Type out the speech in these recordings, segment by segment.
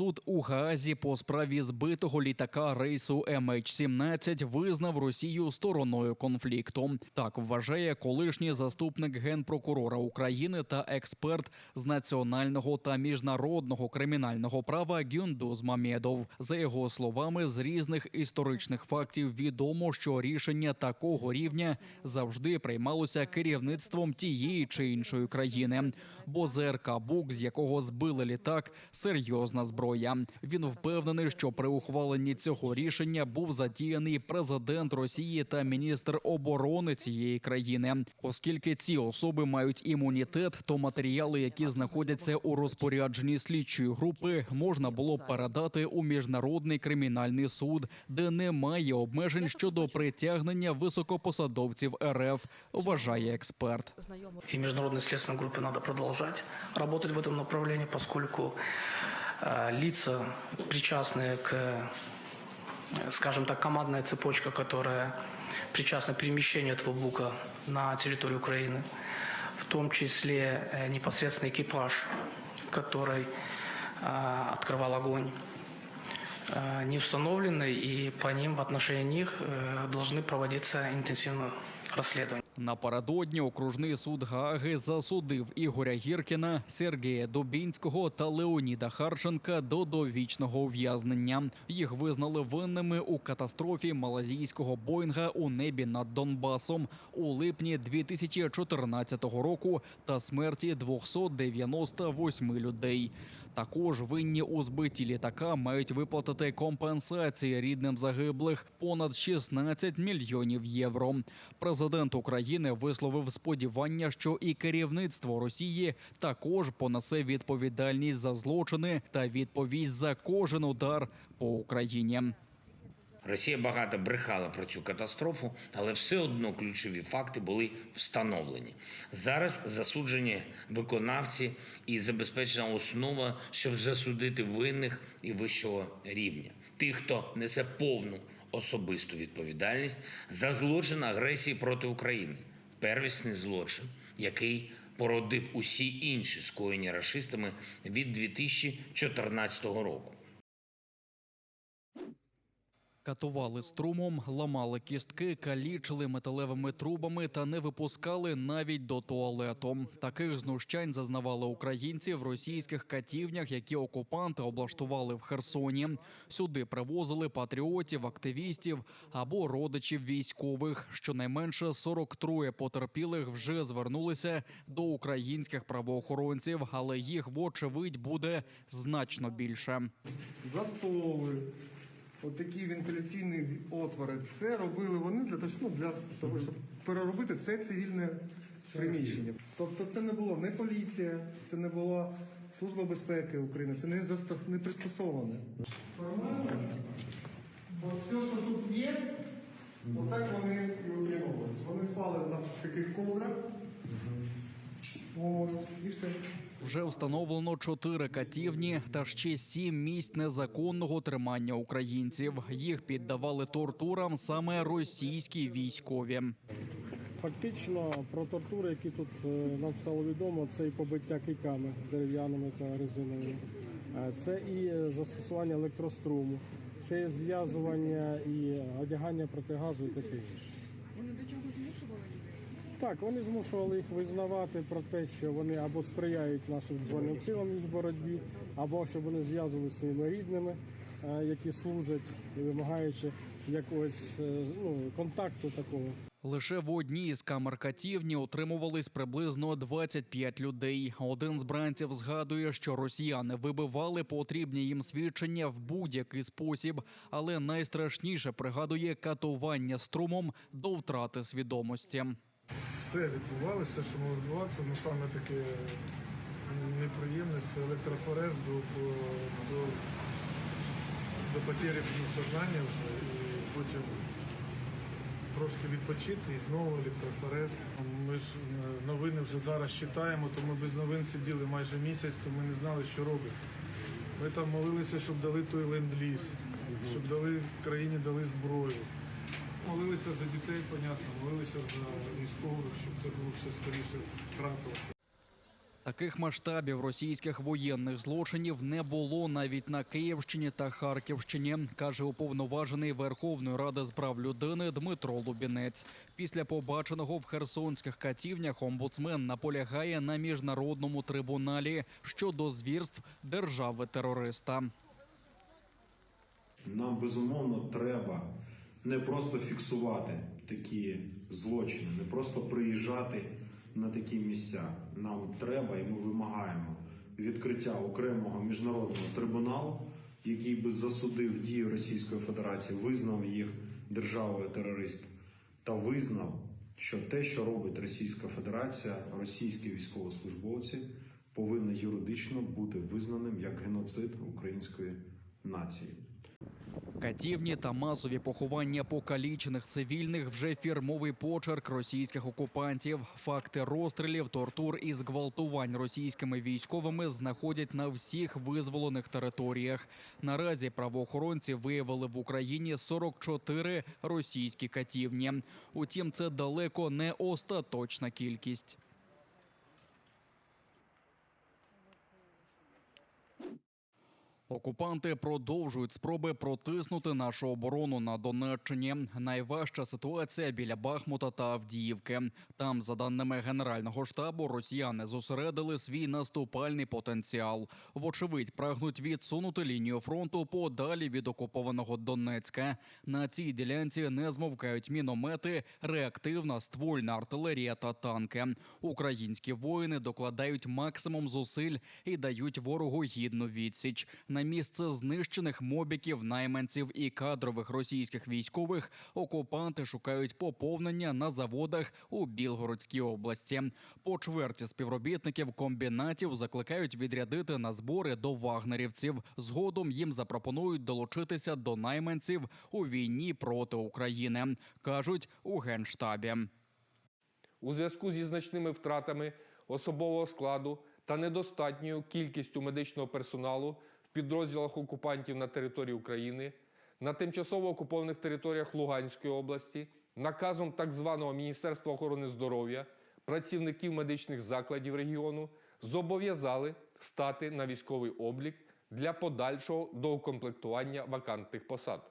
Суд у Гаазі по справі збитого літака рейсу MH17 визнав Росію стороною конфлікту. Так вважає колишній заступник генпрокурора України та експерт з національного та міжнародного кримінального права Гюндуз Мамєдов. За його словами, з різних історичних фактів відомо, що рішення такого рівня завжди приймалося керівництвом тієї чи іншої країни. Бо ЗРК Бук, з якого збили літак, серйозна зброя. Він впевнений, що при ухваленні цього рішення був задіяний президент Росії та міністр оборони цієї країни. Оскільки ці особи мають імунітет, то матеріали, які знаходяться у розпорядженні слідчої групи, можна було передати у міжнародний кримінальний суд, де немає обмежень щодо притягнення високопосадовців РФ, вважає експерт. И международной следственной группе надо продолжать работать в этом направлении, поскольку лица, причастные к, э, скажем так, командная цепочка, которая причастна к перемещению этого бука на территорию Украины, в том числе э, непосредственно экипаж, который э, открывал огонь, э, не установлены, и по ним, в отношении них, э, должны проводиться интенсивное расследование. Напередодні окружний суд Гааги засудив Ігоря Гіркіна, Сергія Дубінського та Леоніда Харченка до довічного ув'язнення. Їх визнали винними у катастрофі малазійського Боїнга у небі над Донбасом у липні 2014 року та смерті 298 людей. Також винні у збитті літака мають виплатити компенсації рідним загиблих понад 16 мільйонів євро. Президент України висловив сподівання, що і керівництво Росії також понесе відповідальність за злочини та відповість за кожен удар по Україні. Росія багато брехала про цю катастрофу, але все одно ключові факти були встановлені. Зараз засуджені виконавці і забезпечена основа, щоб засудити винних і вищого рівня. Тих, хто несе повну особисту відповідальність за злочин агресії проти України, первісний злочин, який породив усі інші скоєні рашистами від 2014 року. Катували струмом, ламали кістки, калічили металевими трубами та не випускали навіть до туалету. Таких знущань зазнавали українці в російських катівнях, які окупанти облаштували в Херсоні. Сюди привозили патріотів, активістів або родичів військових. Щонайменше 43 потерпілих вже звернулися до українських правоохоронців, але їх вочевидь буде значно більше. засови, отакі вентиляційні отвори. Це робили вони для того, ну, для того, щоб переробити це цивільне приміщення. Тобто це не було не поліція, це не була Служба безпеки України, це не, заста... не пристосоване. Формально, от все, що тут є, отак вони і утримувалися. Вони спали на таких ковдрах. Ось, і все. Вже встановлено чотири катівні та ще сім місць незаконного тримання українців. Їх піддавали тортурам саме російські військові. Фактично про тортури, які тут е, нам стало відомо, це і побиття кийками дерев'яними та резиновими, Е, це і застосування електроструму, це і зв'язування і одягання протигазу і таке інше. Вони до чого змушували людей? Так, вони змушували їх визнавати про те, що вони або сприяють нашим збройним силам в боротьбі, або щоб вони зв'язувалися зі своїми рідними, е, які служать і вимагаючи якогось е, ну, контакту такого. Лише в одній із камер катівні утримувались приблизно 25 людей. Один з бранців згадує, що росіяни вибивали потрібні їм свідчення в будь-який спосіб, але найстрашніше пригадує катування струмом до втрати свідомості. Все відбувалося, що могло відбуватися, ну саме таке неприємне це електрофорез до, до, до, потері сознання вже і потім трошки відпочити і знову електрофорез. Ми ж е, новини вже зараз читаємо, то ми без новин сиділи майже місяць, то ми не знали, що робиться. Ми там молилися, щоб дали той ленд-ліз, щоб дали країні дали зброю. Молилися за дітей, понятно, молилися за військових, щоб це було все скоріше трапилося. Таких масштабів російських воєнних злочинів не було навіть на Київщині та Харківщині, каже уповноважений Верховної Ради з прав людини Дмитро Лубінець. Після побаченого в херсонських катівнях омбудсмен наполягає на міжнародному трибуналі щодо звірств держави-терориста. Нам безумовно треба не просто фіксувати такі злочини, не просто приїжджати на такі місця. Нам треба і ми вимагаємо відкриття окремого міжнародного трибуналу, який би засудив дії Російської Федерації, визнав їх державою терорист та визнав, що те, що робить Російська Федерація, російські військовослужбовці, повинні юридично бути визнаним як геноцид української нації. Катівні та масові поховання покалічених цивільних вже фірмовий почерк російських окупантів. Факти розстрілів, тортур і зґвалтувань російськими військовими знаходять на всіх визволених територіях. Наразі правоохоронці виявили в Україні 44 російські катівні. Утім, це далеко не остаточна кількість. Окупанти продовжують спроби протиснути нашу оборону на Донеччині. Найважча ситуація біля Бахмута та Авдіївки. Там, за даними Генерального штабу, росіяни зосередили свій наступальний потенціал. Вочевидь, прагнуть відсунути лінію фронту подалі від окупованого Донецька. На цій ділянці не змовкають міномети, реактивна ствольна артилерія та танки. Українські воїни докладають максимум зусиль і дають ворогу гідну відсіч. На місце знищених мобіків, найманців і кадрових російських військових окупанти шукають поповнення на заводах у Білгородській області. По чверті співробітників комбінатів закликають відрядити на збори до вагнерівців. Згодом їм запропонують долучитися до найманців у війні проти України, кажуть у генштабі. У зв'язку зі значними втратами особового складу та недостатньою кількістю медичного персоналу підрозділах окупантів на території України на тимчасово окупованих територіях Луганської області наказом так званого Міністерства охорони здоров'я працівників медичних закладів регіону зобов'язали стати на військовий облік для подальшого доукомплектування вакантних посад.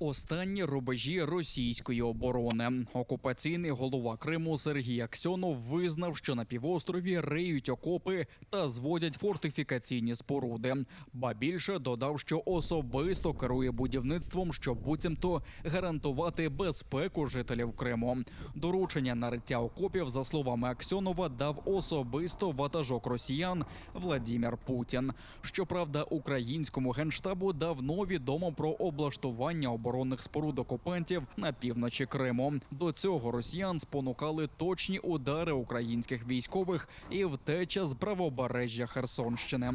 Останні рубежі російської оборони. Окупаційний голова Криму Сергій Аксьонов визнав, що на півострові риють окопи та зводять фортифікаційні споруди. Ба більше додав, що особисто керує будівництвом, щоб буцімто гарантувати безпеку жителів Криму. Доручення на риття окопів, за словами Аксьонова, дав особисто ватажок росіян Владімір Путін. Щоправда, українському генштабу давно відомо про облаштування оборонних споруд окупантів на півночі Криму. До цього росіян спонукали точні удари українських військових і втеча з правобережжя Херсонщини.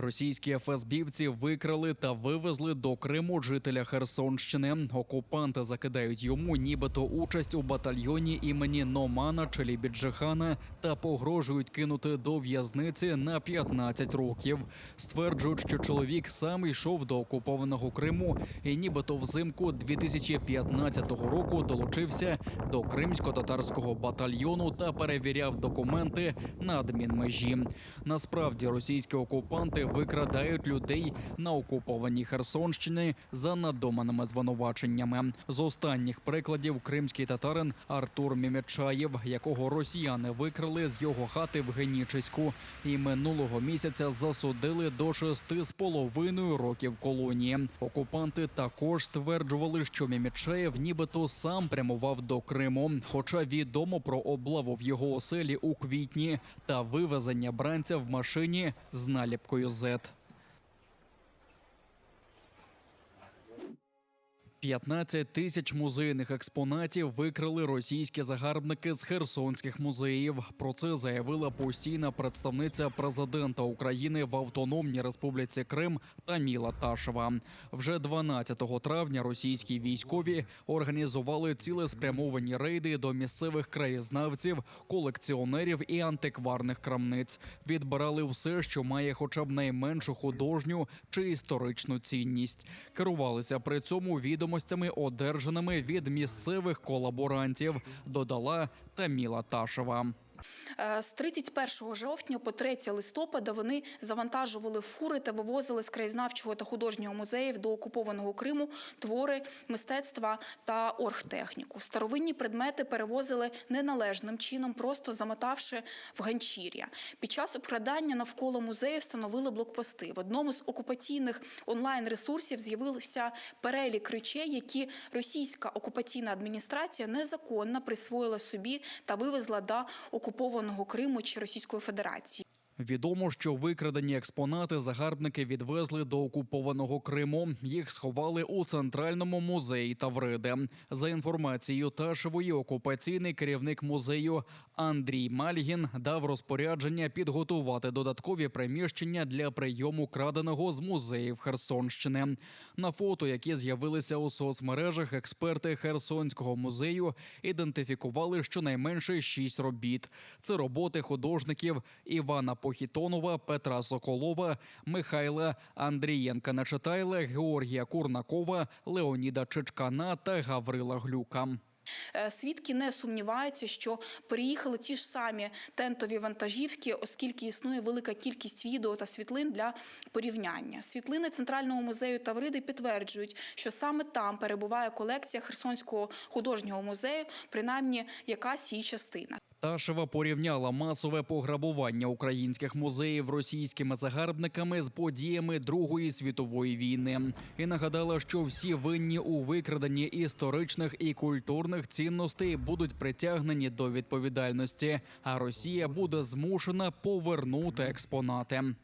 Російські ФСБівці викрали та вивезли до Криму жителя Херсонщини. Окупанти закидають йому нібито участь у батальйоні імені Номана Челібіджихана та погрожують кинути до в'язниці на 15 років. Стверджують, що чоловік сам йшов до окупованого Криму і нібито взимку 2015 року долучився до кримсько-татарського батальйону та перевіряв документи на адмінмежі. Насправді російські окупанти викрадають людей на окупованій Херсонщині за надуманими звинуваченнями. З останніх прикладів кримський татарин Артур Мімечаєв, якого росіяни викрали з його хати в Генічеську, і минулого місяця засудили до шести з половиною років колонії. Окупанти також стверджували, що Мімечаєв нібито сам прямував до Криму, хоча відомо про облаву в його оселі у квітні та вивезення бранця в машині з наліпкою Z. 15 тисяч музейних експонатів викрили російські загарбники з херсонських музеїв. Про це заявила постійна представниця президента України в Автономній Республіці Крим Таміла Ташева. Вже 12 травня російські військові організували цілеспрямовані рейди до місцевих краєзнавців, колекціонерів і антикварних крамниць. Відбирали все, що має хоча б найменшу художню чи історичну цінність. Керувалися при цьому відомими відомостями, одержаними від місцевих колаборантів, додала Таміла Ташева. Е, З 31 жовтня по 3 листопада вони завантажували фури та вивозили з краєзнавчого та художнього музеїв до окупованого Криму твори мистецтва та оргтехніку. Старовинні предмети перевозили неналежним чином, просто замотавши в ганчір'я. Під час обкрадання навколо музею встановили блокпости. В одному з окупаційних онлайн-ресурсів з'явився перелік речей, які російська окупаційна адміністрація незаконно присвоїла собі та вивезла до окупованого Криму чи Російської Федерації. Відомо, що викрадені експонати загарбники відвезли до окупованого Криму. Їх сховали у центральному музеї Тавриди. За інформацією Ташевої, окупаційний керівник музею Андрій Мальгін дав розпорядження підготувати додаткові приміщення для прийому краденого з музеїв Херсонщини. На фото, які з'явилися у соцмережах, експерти Херсонського музею ідентифікували щонайменше шість робіт. Це роботи художників Івана Похітонова, Петра Соколова, Михайла Андрієнка Нечитайла, Георгія Курнакова, Леоніда Чичкана та Гаврила Глюка. Е, Свідки не сумніваються, що переїхали ті ж самі тентові вантажівки, оскільки існує велика кількість відео та світлин для порівняння. Світлини Центрального музею Тавриди підтверджують, що саме там перебуває колекція Херсонського художнього музею, принаймні якась її частина. Ташева порівняла масове пограбування українських музеїв російськими загарбниками з подіями Другої світової війни і нагадала, що всі винні у викраденні історичних і культурних цінностей будуть притягнені до відповідальності, а Росія буде змушена повернути експонати.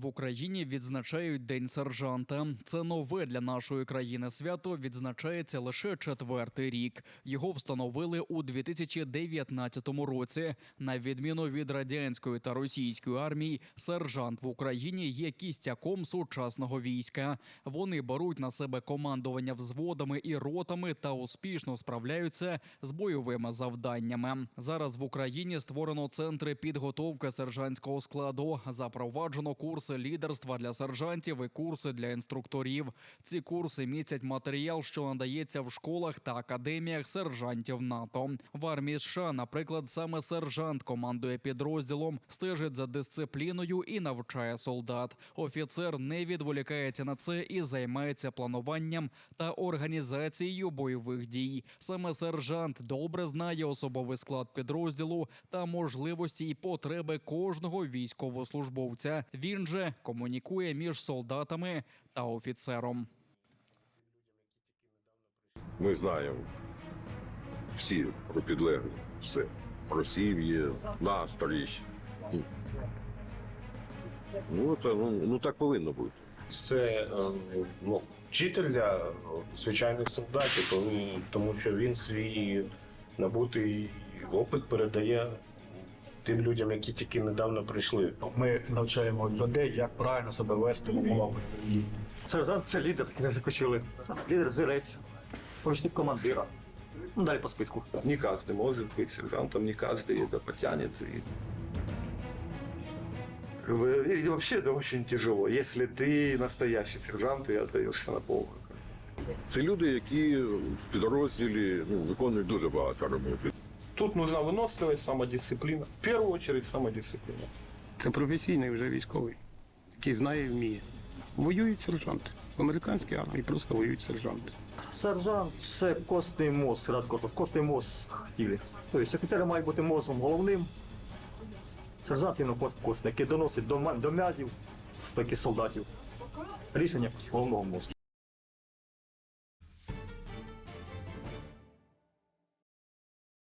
В Україні відзначають День сержанта. Це нове для нашої країни свято. Відзначається лише четвертий рік. Його встановили у 2019 році. На відміну від радянської та російської армій, сержант в Україні є кістяком сучасного війська. Вони беруть на себе командування взводами і ротами та успішно справляються з бойовими завданнями. Зараз в Україні створено центри підготовки сержантського складу. Запроваджено курси лідерства для сержантів і курси для інструкторів. Ці курси містять матеріал, що надається в школах та академіях сержантів НАТО. В армії США, наприклад, саме сержант командує підрозділом, стежить за дисципліною і навчає солдат. Офіцер не відволікається на це і займається плануванням та організацією бойових дій. Саме сержант добре знає особовий склад підрозділу та можливості і потреби кожного військовослужбовця. Він же комунікує між солдатами та офіцером. Ми знаємо всі про підлеглих, все. Про сім'ї, настрій. Ну, це, ну, ну так повинно бути. Це е, ну, вчитель для звичайних солдатів, тому що він свій набутий опит передає тим людям, які тільки недавно прийшли. Ми навчаємо людей, як правильно себе вести в умовах. Сержант це лідер, як закочили. Лідер зірець, помічник командира. Ну, далі по списку. Не каждый может быть сержантом, не каждый это потянет. И... Как бы, И вообще это очень тяжело, если ты настоящий сержант і отдаешься на повну. Це люди, які в підрозділі ну, виконують дуже багато роботи. Тут нужна виносливість, самодисципліна. В першу чергу самодисципліна. Це професійний вже військовий, який знає і вміє. Воюють сержанти. В американській армії просто воюють сержанти. Сержант це костний мозг, рад корпус, костний мозг тілі. Тобто офіцери мають бути мозгом головним. Сержант він кост костний, який доносить до м'язів, так і солдатів. Рішення головного мозку.